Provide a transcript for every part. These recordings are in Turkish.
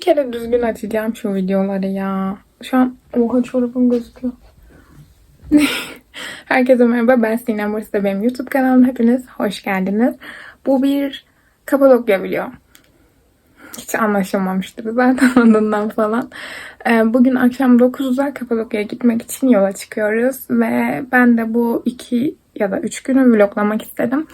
bir kere düzgün açacağım şu videoları ya. Şu an oha çorabım gözüküyor. Herkese merhaba ben Sinem. Burası da benim YouTube kanalım. Hepiniz hoş geldiniz. Bu bir Kapadokya video. Hiç anlaşılmamıştır zaten adından falan. Ee, Bugün akşam 9'da Kapadokya'ya gitmek için yola çıkıyoruz. Ve ben de bu iki ya da üç günü vloglamak istedim.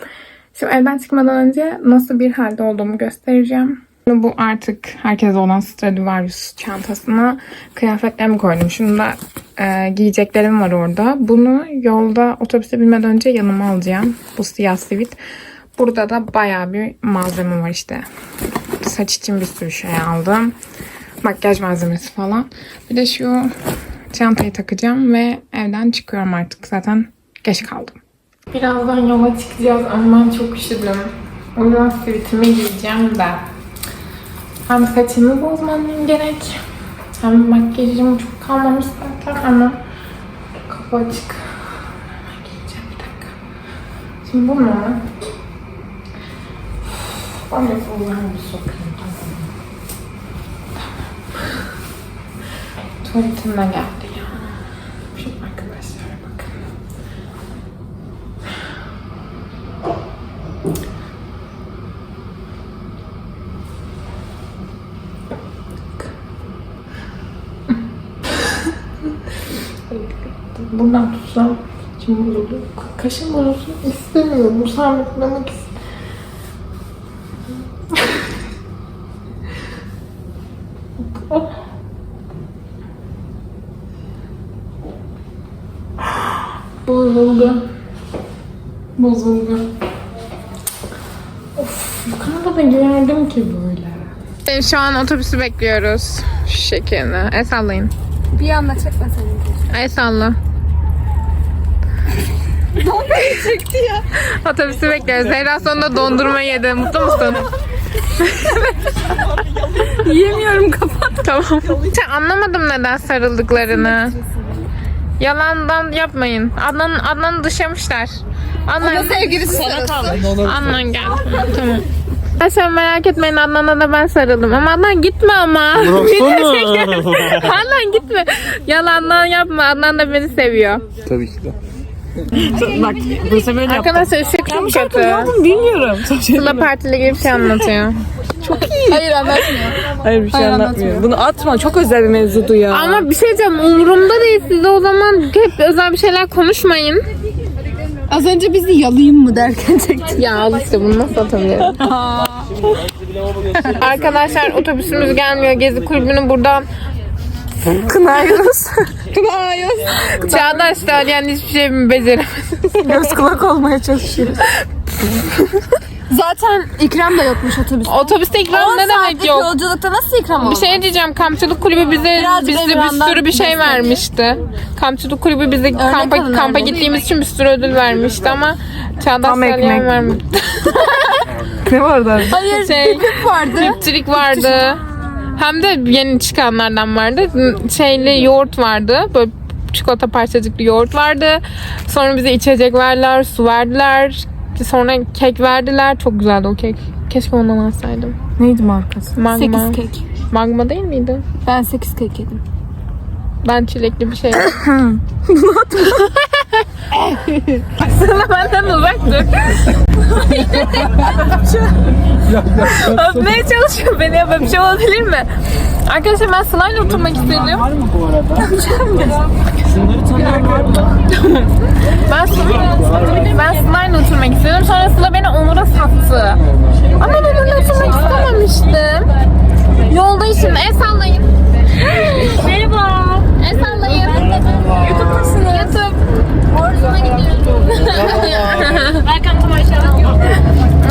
Şimdi evden çıkmadan önce nasıl bir halde olduğumu göstereceğim. Bu artık herkese olan Stradivarius çantasına kıyafetlerimi koydum. Şunu da e, giyeceklerim var orada. Bunu yolda otobüse binmeden önce yanıma alacağım. Bu siyah sivit. Burada da bayağı bir malzeme var işte. Saç için bir sürü şey aldım. Makyaj malzemesi falan. Bir de şu çantayı takacağım ve evden çıkıyorum artık. Zaten geç kaldım. Birazdan yola çıkacağız ama ben çok üşüdüm. O yüzden sivitimi giyeceğim de. Hem saçımı bozmam gerek. Hem makyajım çok kalmamış zaten ama kapı açık. Hemen giyeceğim bir dakika. Şimdi bunu de buradan bir sokayım. Tuvaletim de geldi ya. Şimdi arkadaşlar bakın. Buradan tutsam şimdi bozuldu. Kaşım bozulsun istemiyorum. Bu sabitlemek istiyorum. Bozuldu. Bozuldu. Of, bu kadar da giyerdim ki böyle. Şu an otobüsü bekliyoruz. Şu şekilde. El sallayın. Bir anda çekmeseydin. El salla. Çekti ya. Otobüsü bekliyoruz. Zehra sonunda dondurma yedi. Mutlu musun? Yiyemiyorum kapat. tamam. Sen anlamadım neden sarıldıklarını. Yalandan yapmayın. Adnan Adnan'ı dışlamışlar. Adnan, Sevgilisi sana kaldı. Adnan gel. tamam. Arkadaşlar merak etmeyin Adnan'a da ben sarıldım. Ama Adnan gitme ama. Adnan gitme. Yalandan yapma. Adnan da beni seviyor. Tabii ki de. Bak bu sefer yaptım. Arkadaşlar ışık çok kötü. Bilmiyorum. Sıla partili gibi bir şey anlatıyor. Hayır anlatmıyor. Hayır bir şey Hayır, anlatmıyor. Bunu atma. Çok özel bir mevzudu ya. Ama bir şey diyeceğim umurumda değil. Siz de o zaman hep özel bir şeyler konuşmayın. Az önce bizi yalayayım mı derken çekti. Ya al işte bunu nasıl atabilirim? Arkadaşlar otobüsümüz gelmiyor. Gezi kulübünü buradan kınıyoruz. Kınayız. Çağdaş yani hiçbir şey mi beceremez. göz kulak olmaya çalışıyoruz. Zaten ikram da yokmuş otobüste. Otobüste ikram ne demek yok? yolculukta nasıl ikram oldu? Bir şey diyeceğim. Kampçılık kulübü bize Birazcık bize bir sürü bir şey destek. vermişti. Kampçılık kulübü bize kampa, alın kampa gittiğimiz için bir sürü ödül vermişti ama Çağdaş Tam ekmek. vermedi. ne vardı? Hayır Şey, pipip vardı. Lipstick vardı. Hem de yeni çıkanlardan vardı. Şeyli yoğurt vardı. Böyle çikolata parçacıklı yoğurt vardı. Sonra bize içecek verdiler, su verdiler. Sonra kek verdiler. Çok güzeldi o kek. Keşke ondan alsaydım. Neydi markası? Magma. 8 kek. Magma değil miydi? Ben 8 kek yedim. Ben çilekli bir şey. Sana benden uzak dur. Öpmeye çalışıyor beni. Böyle bir şey olabilir mi? Arkadaşlar ben Sıla'yla oturmak istedim. Ben Sıla'yla ben Sıla'yla oturmak istedim. Sonra Sıla beni Onur'a sattı. Ama ben Onur'la oturmak istememiştim. Yoldayım şimdi. El sallayın. Merhaba. YouTube'dasınız. YouTube. Orzu'na gidiyorum. Welcome to my channel.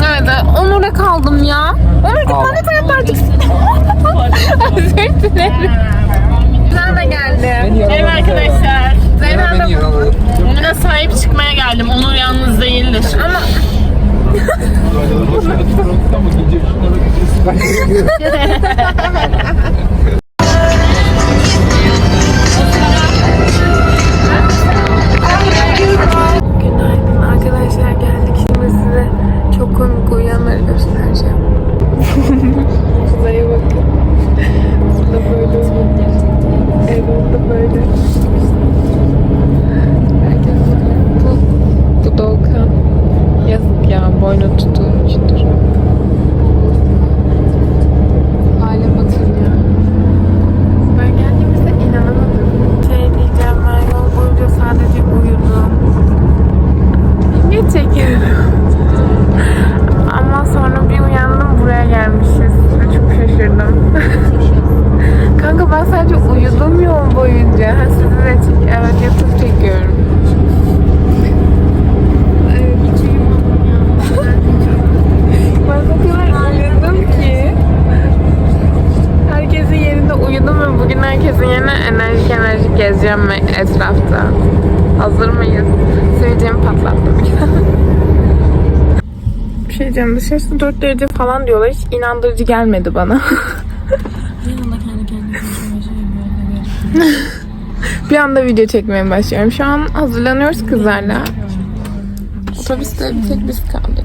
Evet, Onur'a kaldım ya. Onur bana taraftarcık. Özür dilerim. Sen de geldi. Merhaba arkadaşlar. Zeyhan da Onur'a sahip çıkmaya geldim. Onur yalnız değildir. ama Oynattı. Mıyız? Seveceğimi patlattım. Bir şey diyeceğim dışarısı 4 derece falan diyorlar. Hiç inandırıcı gelmedi bana. bir anda video çekmeye başlıyorum. Şu an hazırlanıyoruz kızlarla. Otobüste bir tek biz kaldık.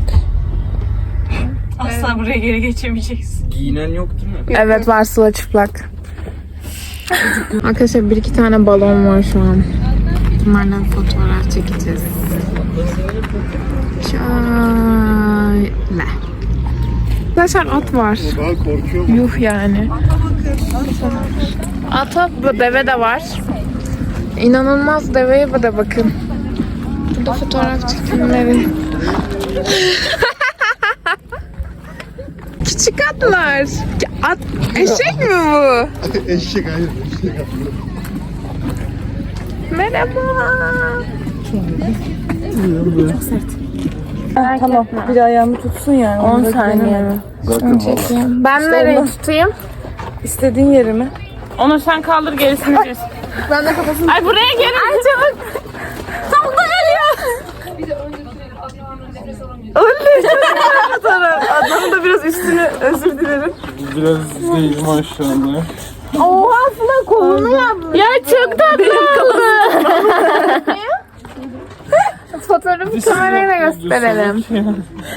Asla buraya geri geçemeyeceksin. Giyinen yok değil mi? Evet var sıla çıplak. Arkadaşlar bir iki tane balon var şu an. Bunlarla fotoğraf çekeceğiz. Şöyle. Arkadaşlar at var. Yuh yani. Ata bu deve de var. İnanılmaz deveye de bakın. Burada fotoğraf çekimleri. Küçük atlar. At, eşek mi bu? Eşek hayır. Eşek. Merhaba. Tamam. Bir ayağımı tutsun yani. 10 saniye? Çekeyim. Ben nereye tutayım? İstediğin yeri mi? Onur sen kaldır gerisini biz. Ben de kafasını... Ay buraya gelin. Ay çabuk. Tavuk da geliyor. Adamın da biraz üstüne özür dilerim. Biraz değil maşallah. Oha Sıla kolunu yapmış. Ya çok tatlı Fotoğrafı kamerayla gösterelim.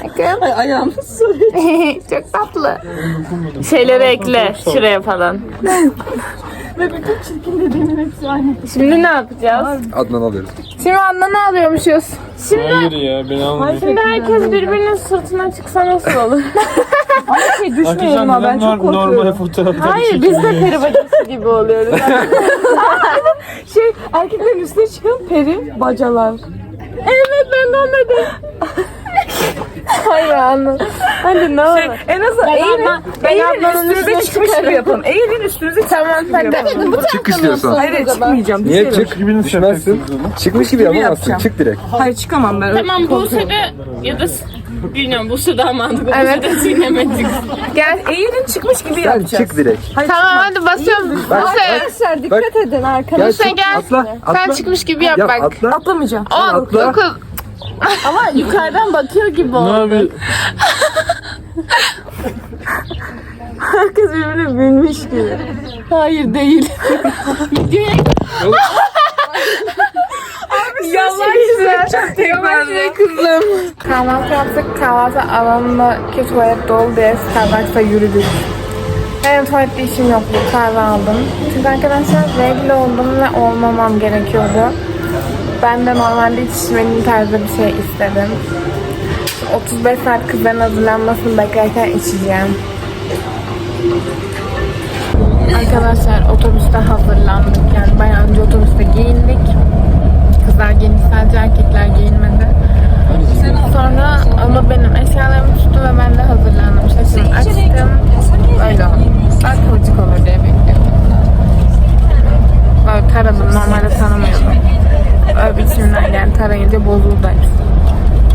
Bakın. Ay ayağımı Çok tatlı. Şeyleri ekle şuraya falan. Şimdi ne yapacağız? Adnan alıyoruz. Şimdi Adnan'ı alıyormuşuz. Hayır ya beni almayın. Şimdi herkes birbirinin sırtına çıksa nasıl olur? şey düşmeyelim ha ben çok normal korkuyorum. fotoğraflar Hayır biz de peri bacası gibi oluyoruz. Şey erkeklerin üstüne çıkan peri bacalar. Evet ben de anladım. Hayır anladım. Hadi ne olur. En azından eğilin. Adnan- Eğilin üstünüze çıkmış gibi yapalım. Eğilin üstünüze Tamam hadi. Çık istiyorsan. Hayır çıkmayacağım. Niye çık? Düşmezsin. Çıkmış gibi yapamazsın. Çık direkt. Hayır çıkamam ben. Tamam Buse'de ya da bilmiyorum Buse daha mantıklı. Evet. Buse'de sinemedik. Gel. Eğilin çıkmış gibi Sen yapacağız. çık direkt. Hayır, Tamam hadi basıyorum. Bak, Buse. Arkadaşlar dikkat edin arkadaşlar. Buse gel. Atla. Atla. Sen çıkmış gibi yap Yap bak. atla. Atlamayacağım. 10, atla. 9. Ama yukarıdan bakıyor gibi oldu. Herkes birbirini bilmiş gibi. Hayır değil. Yavaş Yavaş be kızım. Kahvaltı yaptık. Kahvaltı alanındaki tuvalet dolu diye Starbucks'a yürüdük. Benim tuvalette işim yoktu. Kahve aldım. Çünkü arkadaşlar regl oldum ve olmamam gerekiyordu. Ben de normalde hiç içmenin tarzı bir şey istedim. 35 saat kızların hazırlanmasını beklerken içeceğim. Arkadaşlar otobüste hazırlandık. Yani bayağı önce otobüste giyindik. Kızlar giyindi sadece erkekler giyinmedi. Sonra ama benim eşyalarımı tuttu ve ben de hazırlandım. Şaşırdım açtım. Öyle oldu. Ben kıvırcık olur diye bekliyordum. Böyle taradım. Normalde tanımıyordum. Öyle bir içimden geldi. Tarayınca bozuldu hepsi.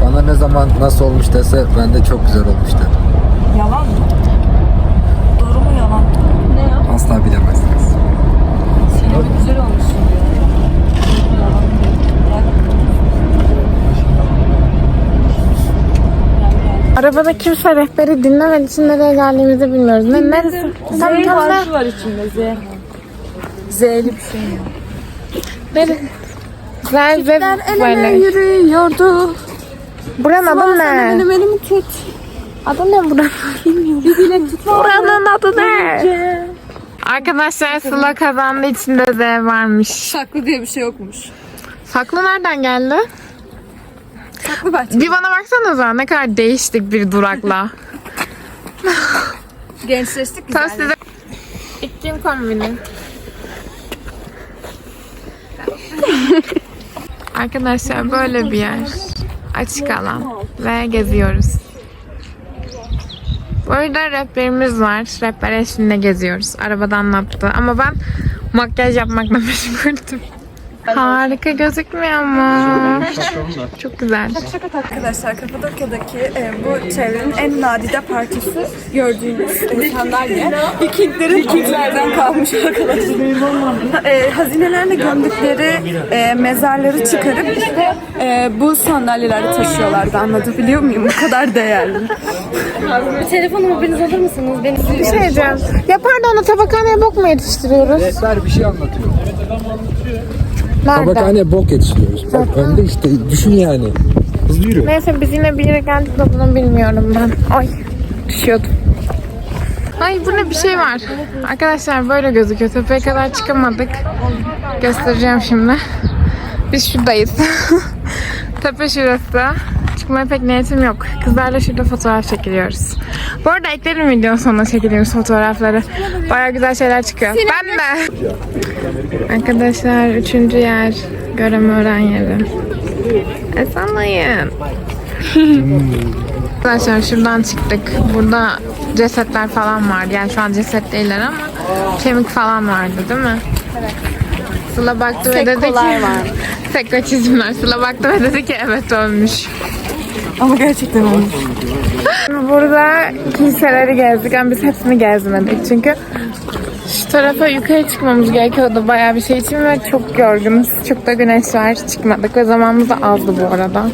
Bana ne zaman nasıl olmuş dese ben de çok güzel olmuş dedim. Yalan mı? Asla bilemezsiniz. Sinema güzel olmuşsun diyor. Arabada kimse rehberi dinlemediği için nereye geldiğimizi bilmiyoruz. Ne, neresi? Tam, tam ne? harfi var içinde Z. Z'li bir şey. Neresi? Güzel böyle. yürüyordu. Buranın adı ne? Benim elimi tut. Adı ne buranın? Bilmiyorum. Bir bilek tut. Buranın adı ne? Arkadaşlar Sıla kazandı içinde Z varmış. Saklı diye bir şey yokmuş. Saklı nereden geldi? Tatlıbahçe. Bir bana baksanıza ne kadar değiştik bir durakla. Gençleştik Tam güzel. size iklim kombini. Arkadaşlar böyle bir yer. Açık alan ve geziyoruz. Burada rehberimiz var. Rehber eşliğinde geziyoruz. Arabada anlattı. Ama ben makyaj yapmakla meşguldüm. Harika gözükmüyor mu? Çok güzel. Arkadaşlar Kapadokya'daki e, bu çevrenin en nadide parçası gördüğünüz e, sandalye. Vikinglerin Vikinglerden kalmış arkadaşlar. E, hazinelerle gömdükleri e, mezarları çıkarıp işte e, bu sandalyeleri taşıyorlardı anlatabiliyor muyum? Bu kadar değerli. Telefonumu biriniz alır mısınız? Beni Bir şey diyeceğim. Ya pardon tabakhaneye bok mu yetiştiriyoruz? Rehber bir şey anlatıyor. Nerede? Tabakhane bok yetiştiriyoruz. Bak önde işte düşün yani. Hızlı yürü. Neyse biz yine bir yere geldik de bunu bilmiyorum ben. Ay düşüyordum. Ay burada bir şey var. Arkadaşlar böyle gözüküyor. Tepeye kadar çıkamadık. Göstereceğim şimdi. Biz şuradayız. Tepe şurası. Çıkmaya pek niyetim yok. Kızlarla şurada fotoğraf çekiliyoruz. Bu arada eklerim video sonuna çekiliyoruz fotoğrafları. Baya güzel şeyler çıkıyor. Ben de. Arkadaşlar üçüncü yer. Görem öğren yeri. E sallayın. Arkadaşlar şuradan çıktık. Burada cesetler falan vardı. Yani şu an ceset değiller ama kemik falan vardı değil mi? Evet. Sıla baktı ve dedi ki... var. Sekko çizimler. Sıla baktı ve dedi ki evet ölmüş. Ama gerçekten olmuş. Burada kiliseleri gezdik ama biz hepsini gezmedik. Çünkü şu tarafa yukarı çıkmamız gerekiyordu bayağı bir şey için ve çok yorgunuz. Çok da güneş var. Çıkmadık ve zamanımız da azdı bu arada.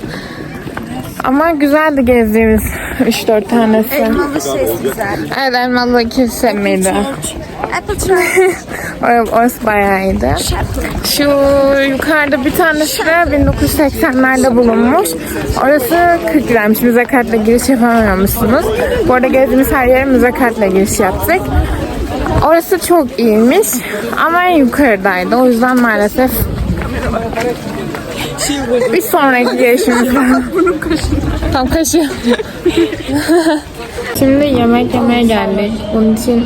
Ama güzeldi gezdiğimiz 3-4 tanesi. Elmalı şey güzel. Evet elmalı kilise miydi? Apple. Or- Orası bayağı iyiydi. Şu yukarıda bir tane şuraya 1980'lerde bulunmuş. Orası 40 liraymış. Müze kartla giriş yapamıyormuşsunuz. Bu arada gezdiğimiz her yere müze kartla giriş yaptık. Orası çok iyiymiş ama yukarıdaydı. O yüzden maalesef bir sonraki gelişimizde. Tam kaşı. Şimdi yemek yemeye geldik. Bunun için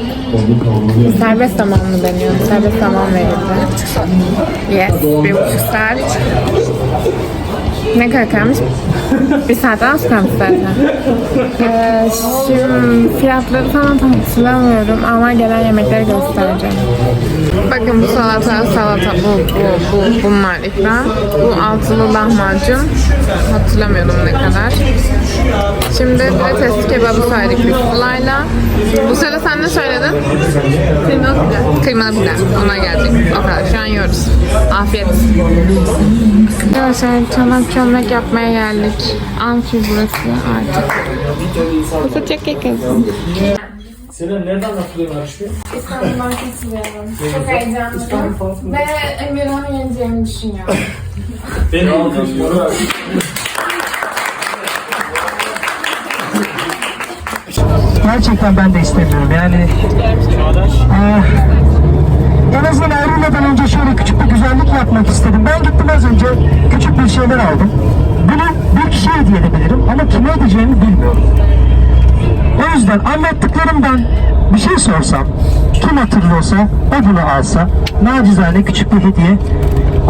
serbest zaman mı deniyor? Serbest zaman verildi. Yes, bir buçuk saat. Ne kadar kalmış? Bir saat az kalmış şimdi fiyatları falan tam hatırlamıyorum ama gelen yemekleri göstereceğim. Bakın bu salata, salata bu, bu, bu, bunlar ikram. Bu altılı lahmacun. Hatırlamıyorum ne kadar. Şimdi bir de testi kebabı söyledik biz Sıla'yla. Bu sırada sen ne söyledin? Kıymalı pilav. Kıymalı pilav. Ona geldik. O kadar. Şu an yiyoruz. Afiyet. Arkadaşlar çanak çömlek yapmaya geldik. Amfi burası artık. Burası çok yakın. Senin nereden hatırlıyorsun Arşvi? İstanbul'dan katılıyorum. Çok heyecanlıyım. Ve Emirhan'ı yeneceğimi düşünüyorum. Beni alkışlıyorum. Gerçekten ben de istemiyorum yani. Ah, en azından ayrılmadan önce şöyle küçük bir güzellik yapmak istedim. Ben gittim az önce küçük bir şeyler aldım. Bunu bir kişiye hediye edebilirim ama kime edeceğimi bilmiyorum. O yüzden anlattıklarımdan bir şey sorsam, kim hatırlıyorsa o bunu alsa, nacizane küçük bir hediye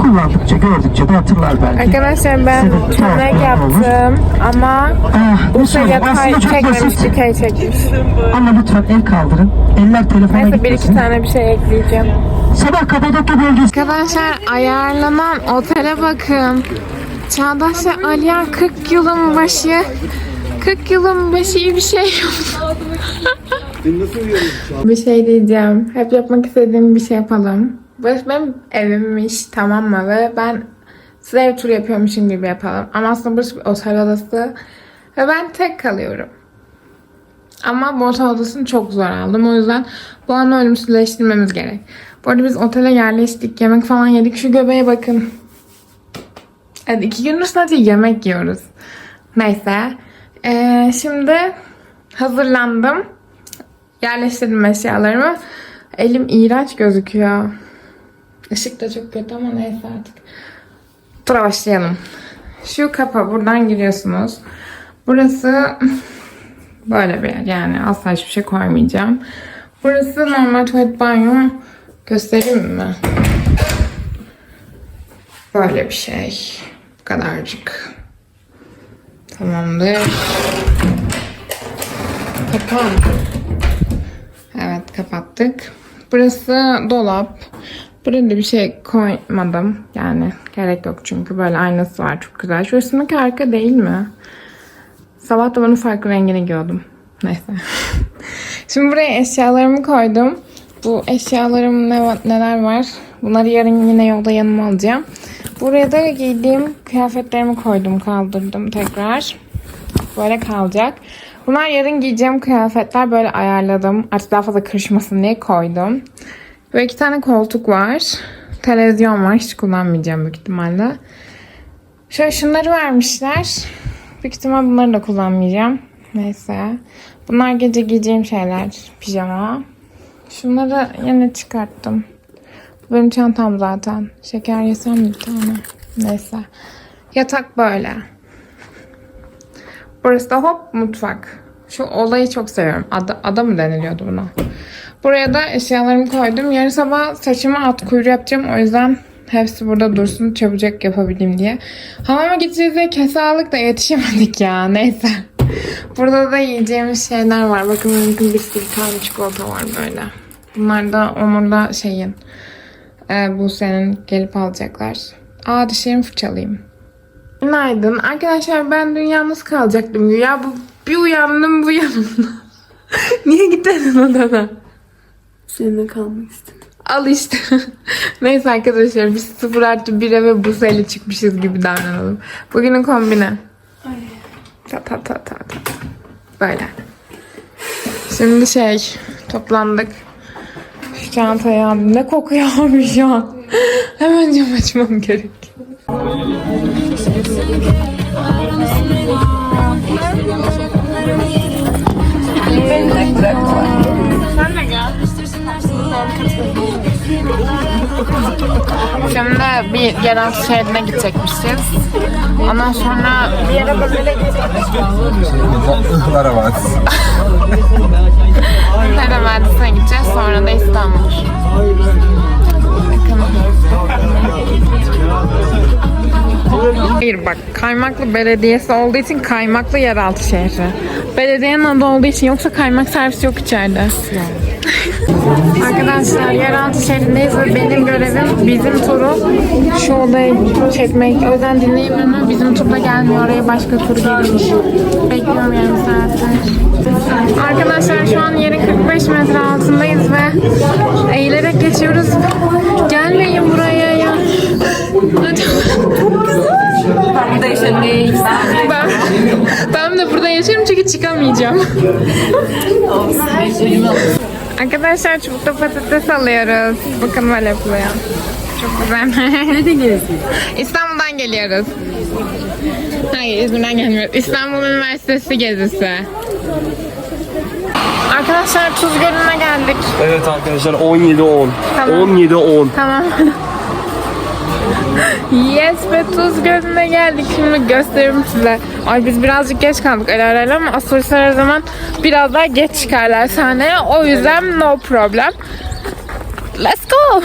kullandıkça, gördükçe de hatırlar belki. Arkadaşlar ben olur. yaptım ama Ah, bu şey aslında çok çekmemiş, dikey çekmiş. Ama lütfen el kaldırın. Eller telefona Neyse bir iki tane bir şey ekleyeceğim. Sabah Kapadokya bölgesi Arkadaşlar ayarlanan otele bakın. Çağdaş'la Aliyan 40 yılın başı 40 yılın başı iyi bir şey yaptı. bir şey diyeceğim. Hep yapmak istediğim bir şey yapalım. Burası benim evimmiş tamam mı? Ve ben size ev turu yapıyormuşum gibi yapalım. Ama aslında burası bir otel odası. Ve ben tek kalıyorum. Ama bu otel odasını çok zor aldım. O yüzden bu anı ölümsüzleştirmemiz gerek. Bu arada biz otele yerleştik. Yemek falan yedik. Şu göbeğe bakın. Evet iki gündür sadece yemek yiyoruz. Neyse. Ee, şimdi hazırlandım. Yerleştirdim eşyalarımı. Elim iğrenç gözüküyor. Işık da çok kötü ama neyse artık. Tura başlayalım. Şu kapı buradan giriyorsunuz. Burası böyle bir yer yani asla hiçbir şey koymayacağım. Burası normal tuvalet banyo. Göstereyim mi? Böyle bir şey. Bu kadarcık. Tamamdır. Kapan. Evet kapattık. Burası dolap. Buraya da bir şey koymadım. Yani gerek yok çünkü böyle aynası var çok güzel. Şurasındaki arka değil mi? Sabah da bunun farklı rengini giyiyordum. Neyse. Şimdi buraya eşyalarımı koydum. Bu eşyalarım ne, neler var? Bunları yarın yine yolda yanıma alacağım. Buraya da giydiğim kıyafetlerimi koydum, kaldırdım tekrar. Böyle kalacak. Bunlar yarın giyeceğim kıyafetler böyle ayarladım. Artık daha fazla karışmasın diye koydum. Ve iki tane koltuk var. Televizyon var. Hiç kullanmayacağım büyük ihtimalle. Şöyle şunları vermişler. Büyük ihtimal bunları da kullanmayacağım. Neyse. Bunlar gece giyeceğim şeyler. Pijama. Şunları yine çıkarttım. Bu benim çantam zaten. Şeker yesem bir tane? Neyse. Yatak böyle. Burası da hop mutfak. Şu olayı çok seviyorum. Ada, ada mı deniliyordu buna? Buraya da eşyalarımı koydum. Yarın sabah saçımı at kuyruğu yapacağım. O yüzden hepsi burada dursun çabucak yapabileyim diye. Hamama gideceğiz diye kese aldık da yetişemedik ya. Neyse. Burada da yiyeceğimiz şeyler var. Bakın mümkün sürü tane çikolata var böyle. Bunlar da Onur'la şeyin. E, bu senin gelip alacaklar. Aa dişlerimi fırçalayayım. Günaydın. Arkadaşlar ben dün yalnız kalacaktım. Ya bu bir uyandım bu yanımda. Niye gitmedin odana? Seninle kalmak istedim. Al işte. Neyse arkadaşlar biz 0 artı 1'e ve bu sayıyla çıkmışız gibi davranalım. Bugünün kombine. Ta ta ta ta ta. Böyle. Şimdi şey toplandık. Şu çantayı aldım. Ne kokuyor abi şu an. Hemen cam açmam gerek. Şimdi bir yeraltı şehrine gidecekmişiz. Ondan sonra bir yere böyle Ihlara bak. Nerede Vadisi'ne gideceğiz. Sonra da İstanbul. Hayır bak Kaymaklı Belediyesi olduğu için Kaymaklı Yeraltı Şehri. Belediyenin adı olduğu için yoksa kaymak servisi yok içeride. Arkadaşlar yeraltı şehrindeyiz ve benim görevim bizim turu şu odayı çekmek. O yüzden dinleyin beni. Bizim turda gelmiyor oraya başka tur gelmiş. Bekliyorum yarım saattir. Arkadaşlar şu an yerin 45 metre altındayız ve eğilerek geçiyoruz. Gelmeyin buraya ya. Hadi. Ben, ben de burada yaşıyorum çünkü çıkamayacağım. Arkadaşlar çubukta patates alıyoruz. Bakın böyle yapılıyor. Çok güzel. Nereden geliyorsun? İstanbul'dan geliyoruz. Hayır İzmir'den gelmiyoruz. İstanbul Üniversitesi gezisi. Arkadaşlar Tuz Gölü'ne geldik. Evet arkadaşlar 17-10. Tamam. 17-10. Tamam. Yes ve Tuz Gölü'ne geldik. Şimdi gösteririm size. Ay biz birazcık geç kaldık ara ara ama astrolistler her zaman biraz daha geç çıkarlar sahneye. O yüzden no problem. Let's go.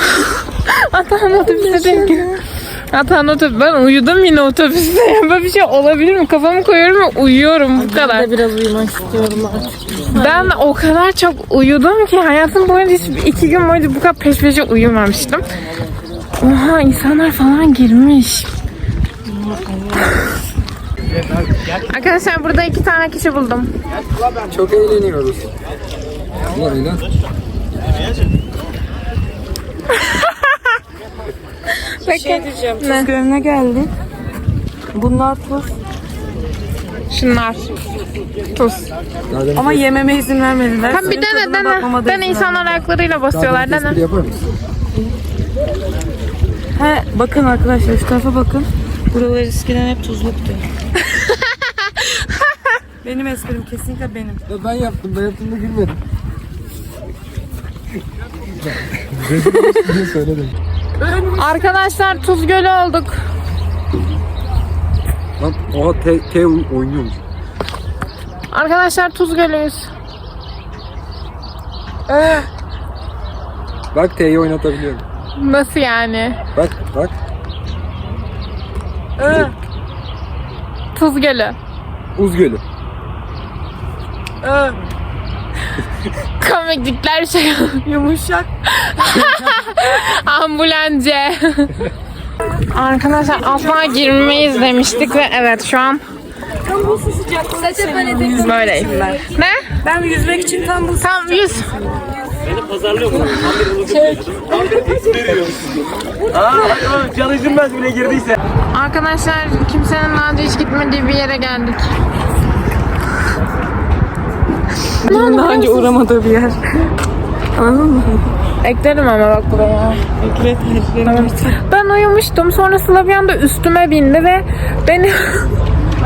Atan otobüse denk Atan otobüs. Ben uyudum yine otobüste. Böyle bir şey olabilir mi? Kafamı koyuyorum ve uyuyorum. Bu kadar. Ben de biraz uyumak istiyorum artık. Ben o kadar çok uyudum ki hayatım boyunca hiç iki gün boyunca bu kadar peş peşe uyumamıştım. Oha insanlar falan girmiş. Arkadaşlar burada iki tane kişi buldum. Çok eğleniyoruz. Ne öyle? Bakın. ne? Gölüne geldik. Bunlar tuz. Şunlar. Tuz. Ama yememe izin vermediler. Ha bir dene dene. Dene insanlar ayaklarıyla basıyorlar dene. yapar mısın? He bakın arkadaşlar şu tarafa bakın. Buralar eskiden hep tuzluktu. benim esprim kesinlikle benim. Ya ben yaptım, ben yaptım da gülmedim. söyledim. Arkadaşlar Tuz Gölü olduk. Lan oha T, T oynuyormuş. Arkadaşlar Tuzgölü'yüz. Bak T'yi oynatabiliyorum. Nasıl yani? Bak bak. Tuz Gölü. Uz Gölü. Komiklikler şey Yumuşak. ambulance. Arkadaşlar asla girmeyiz demiştik ve evet şu an böyleyiz. Ne? Ben yüzmek için tam bu Tam yüz. Can üzülmez bile girdiyse. Arkadaşlar kimsenin daha önce hiç gitmediği bir yere geldik. daha önce uğramadığı bir yer. Anladın mı? Eklerim ama bak buraya. Ekle, ekle. Ben uyumuştum. Sonra Sıla bir anda üstüme bindi ve beni...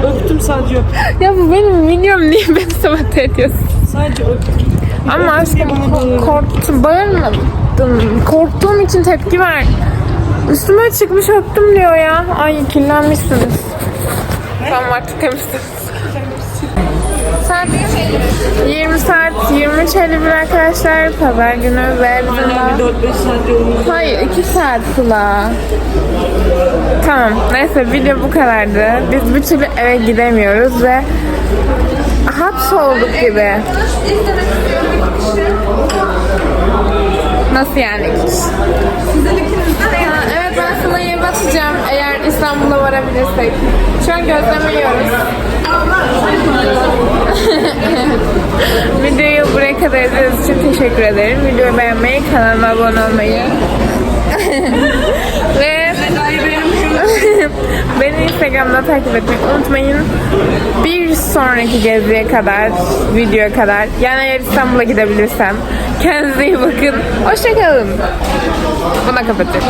Öptüm sadece öptüm. ya bu benim videom niye beni sabote ediyorsun? Sadece öptüm. Ama aşkım ko- korktum. Bağırmadım. Korktuğum için tepki ver. Üstüme çıkmış öptüm diyor ya. Ay kirlenmişsiniz. Tamam artık temizsiniz. Saat 20 saat 23.51 arkadaşlar. Pazar günü ve bizim daha- 4-5 saat. Hayır 2 saat Sıla. Tamam neyse video bu kadardı. Biz bir türlü eve gidemiyoruz ve hapsolduk gibi. Nasıl yani? Ha, evet ben Sıla'ya eve atacağım eğer İstanbul'a varabilirsek. Şu an gözleme yiyoruz. Videoyu buraya kadar izlediğiniz için teşekkür ederim. Videoyu beğenmeyi, kanalıma abone olmayı ve beni Instagram'da takip etmeyi unutmayın. Bir sonraki geziye kadar, videoya kadar, yani eğer İstanbul'a gidebilirsem kendinize iyi bakın. Hoşçakalın. Buna kapatıyorum.